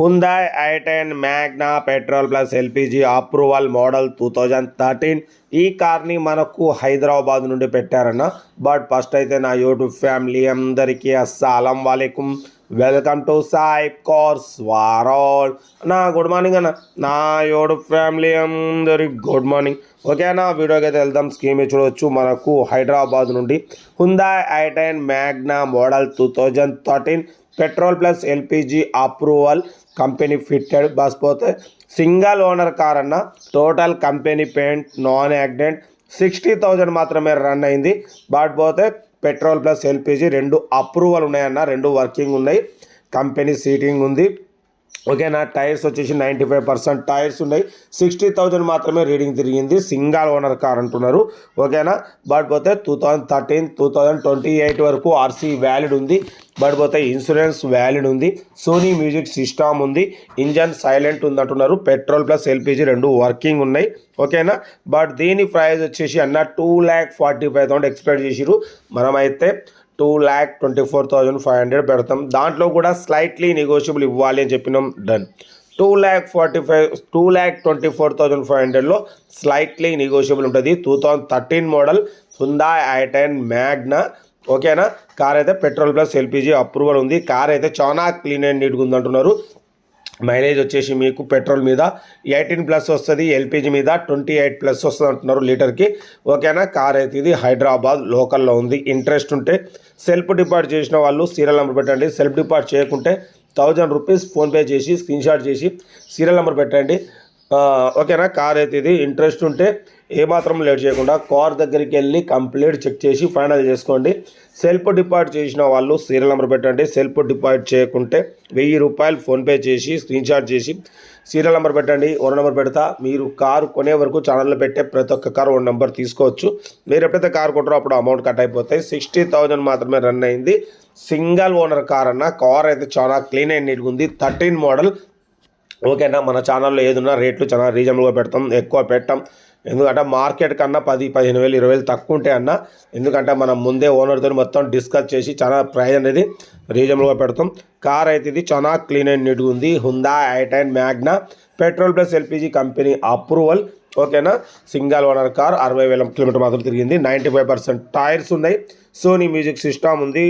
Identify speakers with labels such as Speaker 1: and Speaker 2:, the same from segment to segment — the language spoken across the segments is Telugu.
Speaker 1: Hyundai i ten Magna petrol plus LPG approval model two thousand thirteen ఈ కార్ని మనకు హైదరాబాద్ నుండి పెట్టారన్న. బట్ ఫస్ట్ అయితే నా యూట్యూబ్ ఫ్యామిలీ అందరికీ అస్సలం వాలేకుమ్ వెల్కమ్ టు సాయి కోర్స్ వారోల్ నా గుడ్ మార్నింగ్ అన్న. నా యూట్యూబ్ ఫ్యామిలీ అందరికి గుడ్ మార్నింగ్. ఓకేనా వీడియోకి అయితే వెళ్దాం. స్కీమ్ చూడవచ్చు మనకు హైదరాబాద్ నుండి Hyundai i ten Magna model two thousand thirteen petrol plus LPG approval company fitted but పోతే సింగల్ ఓనర్ కార్ అన్న total company paint non accident sixty thousand మాత్రమే రన్ అయింది. బట్ పోతే పెట్రోల్ ప్లస్ ఎల్పిజి రెండు అప్రూవల్ ఉన్నాయన్న రెండు వర్కింగ్ ఉన్నాయి. కంపెనీ సీటింగ్ ఉంది. ఓకేనా టైర్స్ వచ్చేసి నైంటీ ఫైవ్ పర్సెంట్ టైర్స్ ఉన్నాయి. సిక్స్టీ థౌజండ్ మాత్రమే రీడింగ్ తిరిగింది. సింగల్ ఓనర్ కార్ అంటున్నారు. ఓకేనా? బట్ పోతే two thousand thirteen two thousand twenty eight వరకు ఆర్సీ వ్యాలిడ్ ఉంది. బట్ పోతే ఇన్సూరెన్స్ వ్యాలిడ్ ఉంది. సోనీ మ్యూజిక్ సిస్టమ్ ఉంది. ఇంజన్ సైలెంట్ ఉంది అంటున్నారు. పెట్రోల్ ప్లస్ ఎల్పిజి రెండు వర్కింగ్ ఉన్నాయి. ఓకేనా? బట్ దీని ప్రైస్ వచ్చేసి అన్న two lakh forty five thousand expect చేసిరు మనమైతే two lakh twenty four thousand five hundred పెడతాం. దాంట్లో కూడా స్లైట్లీ నెగోషియబుల్ ఇవ్వాలి అని చెప్పినాం. Done two lakh forty five two lakh twenty four thousand five హండ్రెడ్లో స్లైట్లీ నెగోషియబుల్ ఉంటుంది two thousand thirteen model Hyundai i ten Magna ఓకేనా కార్ అయితే పెట్రోల్ ప్లస్ ఎల్పిజి అప్రూవల్ ఉంది. కార్ అయితే చాలా క్లీన్ అండ్ నీట్గా ఉంది అంటున్నారు మైలేజ్ వచ్చేసి మీకు పెట్రోల్ మీద ఎయిటీన్ ప్లస్ వస్తుంది ఎల్పిజి మీద ట్వంటీ ఎయిట్ ప్లస్ వస్తుంది అంటున్నారు లీటర్కి. ఓకేనా? కార్ అయితే ఇది హైదరాబాద్ లోకల్లో ఉంది. ఇంట్రెస్ట్ ఉంటే సెల్ఫ్ డిపార్ట్ చేసిన వాళ్ళు సీరియల్ నెంబర్ పెట్టండి. సెల్ఫ్ డిపార్ట్ చేయకుంటే థౌజండ్ రూపీస్ ఫోన్పే చేసి స్క్రీన్షాట్ చేసి సీరియల్ నెంబర్ పెట్టండి. ఓకేనా? కార్ అయితే ఇది. ఇంట్రెస్ట్ ఉంటే ఏమాత్రం లేట్ చేయకుండా కార్ దగ్గరికి వెళ్ళి కంప్లీట్ చెక్ చేసి ఫైనల్ చేసుకోండి. సెల్ఫ్ డిపాజిట్ చేసిన వాళ్ళు సీరియల్ నెంబర్ పెట్టండి. సెల్ఫ్ డిపాజిట్ చేయకుంటే వెయ్యి రూపాయలు ఫోన్పే చేసి స్క్రీన్ షాట్ చేసి సీరియల్ నెంబర్ పెట్టండి. ఓన్ నెంబర్ పెడతా. మీరు కారు కొనే వరకు ఛానల్లో పెట్టే ప్రతి ఒక్క కారు ఓన్ నెంబర్ తీసుకోవచ్చు. మీరు ఎప్పుడైతే కారు కొంటారో అప్పుడు అమౌంట్ కట్ అయిపోతాయి. సిక్స్టీ థౌజండ్ మాత్రమే రన్ అయింది. సింగల్ ఓనర్ కార్ అన్న కార్ అయితే చాలా క్లీన్ అండ్ నీట్గా ఉంది. థర్టీన్ మోడల్ ఓకేనా మన ఛానల్లో ఏదున్నా రేట్లు చాలా రీజనబుల్గా పెడతాం ఎక్కువ పెట్టాం. ఎందుకంటే మార్కెట్ కన్నా పది పదిహేను వేలు ఇరవై వేలు తక్కువ ఉంటాయి అన్న ఎందుకంటే మనం ముందే ఓనర్తో మొత్తం డిస్కస్ చేసి చాలా ప్రైస్ అనేది రీజనబుల్గా పెడతాం. కార్ అయితే ఇది చాలా క్లీన్ అండ్ నీట్గా ఉంది. Hyundai i ten Magna petrol plus LPG company approval. ఓకేనా? సింగల్ ఓనర్ కార్ అరవై వేల కిలోమీటర్ మాత్రం తిరిగింది. నైంటీ ఫైవ్ పర్సెంట్ టైర్స్ ఉన్నాయి. సోనీ మ్యూజిక్ సిస్టమ్ ఉంది.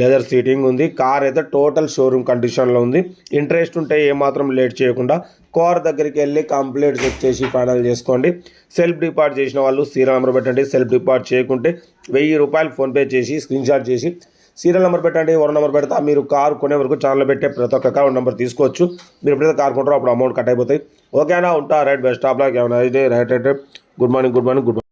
Speaker 1: లెదర్ సీటింగ్ ఉంది. కార్ అయితే టోటల్ షోరూమ్ కండిషన్లో ఉంది. ఇంట్రెస్ట్ ఉంటే ఏమాత్రం లేట్ చేయకుండా కార్ దగ్గరికి వెళ్ళి కంప్లీట్ చెక్ చేసి ఫైనల్ చేసుకోండి. సెల్ఫ్ డిపార్ట్ చేసిన వాళ్ళు సీరియల్ నెంబర్ పెట్టండి. సెల్ఫ్ డిపార్ట్ చేయకుంటే వెయ్యి రూపాయలు ఫోన్పే చేసి స్క్రీన్షాట్ చేసి సీరియల్ నెంబర్ పెట్టండి వన్ నెంబర్ పెడతా మీరు కారు కొనే వరకు ఛానల్ పెట్టే ప్రతి ఒక్క కార్ నెంబర్ తీసుకోవచ్చు. మీరు ఎప్పుడైతే కార్ కొంటారో అప్పుడు అమౌంట్ కట్ అయిపోతాయి. ఓకేనా ఉంటా right best of luck right right good morning good morning good